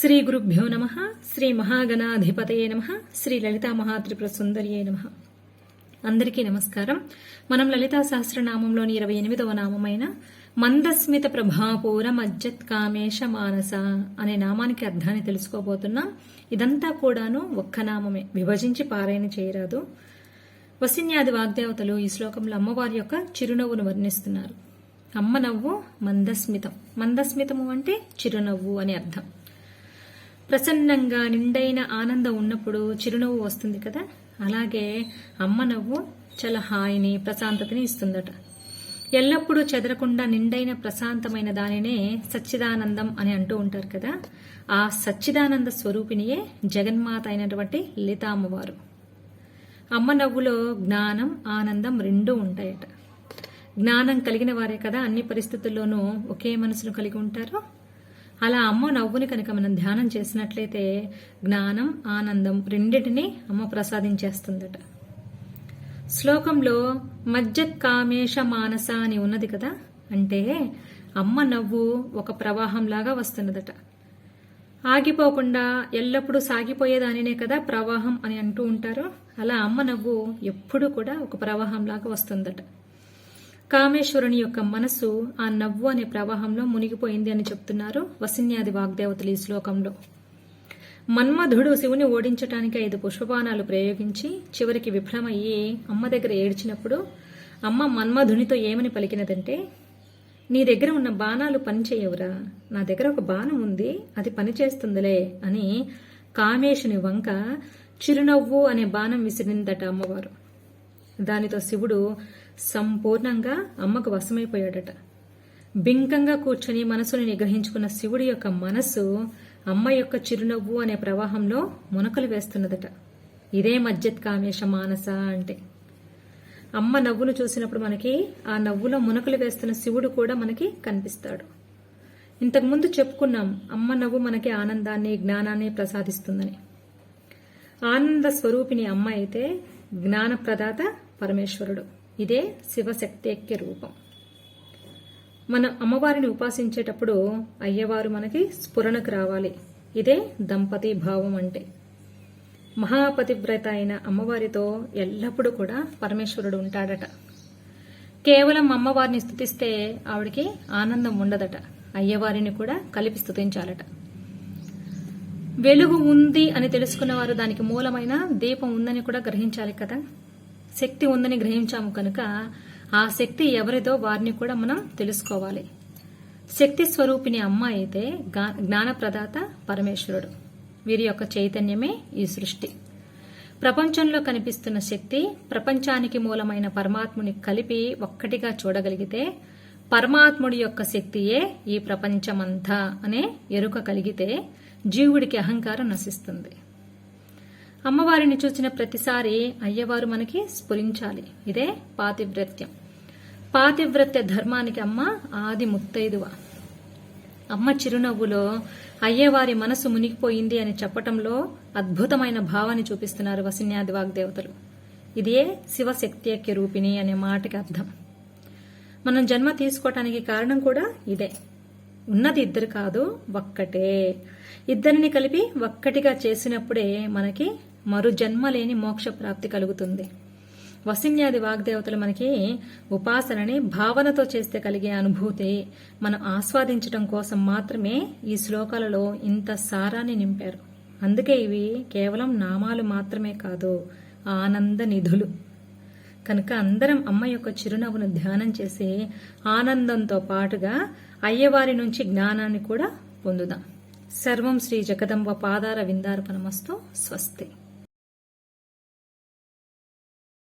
శ్రీ గురుభ్యో నమ శ్రీ మహాగణాధిపతయే నమ శ్రీ లలితా మహాత్రిపుర సుందరియే నమ. అందరికీ నమస్కారం. మనం లలితా సహస్రనామంలోని ఇరవై ఎనిమిదవ నామమైన మందస్మిత ప్రభాపూర మజ్జత్ కామేశ మానస అనే నామానికి అర్థాన్ని తెలుసుకోబోతున్నాం. ఇదంతా కూడాను ఒక్క నామమే. విభజించి పారాయణ చేయరాదు. వసిన్యాది వాగ్దేవతలు ఈ శ్లోకంలో అమ్మవారి యొక్క చిరునవ్వును వర్ణిస్తున్నారు. అమ్మ నవ్వు మందస్మితం. మందస్మితము అంటే చిరునవ్వు అని అర్థం. ప్రసన్నంగా నిండైన ఆనందం ఉన్నప్పుడు చిరునవ్వు వస్తుంది కదా? అలాగే అమ్మ నవ్వు చాలా హాయిని ప్రశాంతతని ఇస్తుందట. ఎల్లప్పుడూ చెదరకుండా నిండైన ప్రశాంతమైన దానినే సచ్చిదానందం అని అంటూ ఉంటారు కదా? ఆ సచ్చిదానంద స్వరూపిణియే జగన్మాత అయినటువంటి లలిత అమ్మవారు అమ్మ నవ్వులో జ్ఞానం ఆనందం రెండూ ఉంటాయట. జ్ఞానం కలిగిన వారే కదా? అన్ని పరిస్థితుల్లోనూ ఒకే మనసును కలిగి ఉంటారు. అలా అమ్మ నవ్వుని కనుక మనం ధ్యానం చేసినట్లయితే జ్ఞానం ఆనందం రెండింటినీ అమ్మ ప్రసాదించేస్తుందట. శ్లోకంలో మజ్జత్ మానస అని ఉన్నది కదా? అంటే అమ్మ నవ్వు ఒక ప్రవాహంలాగా వస్తున్నదట. ఆగిపోకుండా ఎల్లప్పుడూ సాగిపోయేదానినే కదా ప్రవాహం అని అంటూ ఉంటారు. అలా అమ్మ నవ్వు ఎప్పుడూ కూడా ఒక ప్రవాహంలాగా వస్తుందట. కామేశ్వరుని యొక్క మనసు ఆ నవ్వు అనే ప్రవాహంలో మునిగిపోయింది అని చెప్తున్నారు వసిన్యాది వాగ్దేవతలు ఈ శ్లోకంలో. మన్మధుడు శివుని ఓడించటానికి ఐదు పుష్పబాణాలు ప్రయోగించి చివరికి విఫలమయ్యి అమ్మ దగ్గర ఏడ్చినప్పుడు అమ్మ మన్మధునితో ఏమని పలికినదంటే నీ దగ్గర ఉన్న బాణాలు పనిచేయవురా. నా దగ్గర ఒక బాణం ఉంది అది పనిచేస్తుందిలే అని కామేశుని వంక చిరునవ్వు అనే బాణం విసిరిందట అమ్మవారు. దానితో శివుడు సంపూర్ణంగా అమ్మకు వశమైపోయాడట. బింకంగా కూర్చొని మనసుని నిగ్రహించుకున్న శివుడి యొక్క మనస్సు అమ్మ యొక్క చిరునవ్వు అనే ప్రవాహంలో మునకలు వేస్తున్నదట. ఇదే మజ్జత్ కామేశ మానస అంటే. అమ్మ నవ్వును చూసినప్పుడు మనకి ఆ నవ్వులో మునకలు వేస్తున్న శివుడు కూడా మనకి కనిపిస్తాడు. ఇంతకుముందు చెప్పుకున్నాం అమ్మ నవ్వు మనకి ఆనందాన్ని జ్ఞానాన్ని ప్రసాదిస్తుందని. ఆనంద స్వరూపిణి అమ్మ అయితే జ్ఞానప్రదాత పరమేశ్వరుడు. ఇదే శివశక్తేక్య రూపం. మనం అమ్మవారిని ఉపాసించేటప్పుడు అయ్యవారు మనకి స్ఫురణకు రావాలి. ఇదే దంపతి భావం అంటే. మహాపతివ్రత అయిన అమ్మవారితో ఎల్లప్పుడూ కూడా పరమేశ్వరుడు ఉంటాడట. కేవలం అమ్మవారిని స్థుతిస్తే ఆవిడికి ఆనందం ఉండదట. అయ్యవారిని కూడా కలిపి స్థుతించాలట. వెలుగు ఉంది అని తెలుసుకున్న వారు దానికి మూలమైన దీపం ఉందని కూడా గ్రహించాలి కదా. శక్తి ఉందని గ్రహించాము కనుక ఆ శక్తి ఎవరిదో వారిని కూడా మనం తెలుసుకోవాలి. శక్తి స్వరూపిణి అమ్మ అయితే జ్ఞానప్రదాత పరమేశ్వరుడు. వీరి యొక్క చైతన్యమే ఈ సృష్టి. ప్రపంచంలో కనిపిస్తున్న శక్తి ప్రపంచానికి మూలమైన పరమాత్ముని కలిపి ఒక్కటిగా చూడగలిగితే పరమాత్ముడి యొక్క శక్తియే ఈ ప్రపంచమంతా అనే ఎరుక కలిగితే జీవుడికి అహంకారం నశిస్తుంది. అమ్మవారిని చూసిన ప్రతిసారి అయ్యవారు మనకి స్ఫురించాలి. ఇదే పాతివ్రత్యం. పాతివ్రత్య ధర్మానికి అమ్మ ఆది ముత్తైదువ. అమ్మ చిరునవ్వులో అయ్యవారి మనసు మునిగిపోయింది అని చెప్పటంలో అద్భుతమైన భావాన్ని చూపిస్తున్నారు వసిన్యాది వాగ్దేవతలు. ఇదే శివశక్త్యక్య రూపిణి అనే మాటకి అర్థం. మనం జన్మ తీసుకోవటానికి కారణం కూడా ఇదే. ఉన్నది ఇద్దరు కాదు ఒక్కటే. ఇద్దరిని కలిపి ఒక్కటిగా చేసినప్పుడే మనకి మరు జన్మలేని మోక్ష ప్రాప్తి కలుగుతుంది. వసిన్యాది వాగ్దేవతలు మనకి ఉపాసనని భావనతో చేస్తే కలిగే అనుభూతి మనం ఆస్వాదించడం కోసం మాత్రమే ఈ శ్లోకాలలో ఇంత సారాన్ని నింపారు. అందుకే ఇవి కేవలం నామాలు మాత్రమే కాదు ఆనంద నిధులు. కనుక అందరం అమ్మ యొక్క చిరునవ్వును ధ్యానం చేసి ఆనందంతో పాటుగా అయ్యవారి నుంచి జ్ఞానాన్ని కూడా పొందుదాం. సర్వం శ్రీ జగదంబ పాదార విందార్పణమస్తు. స్వస్తి.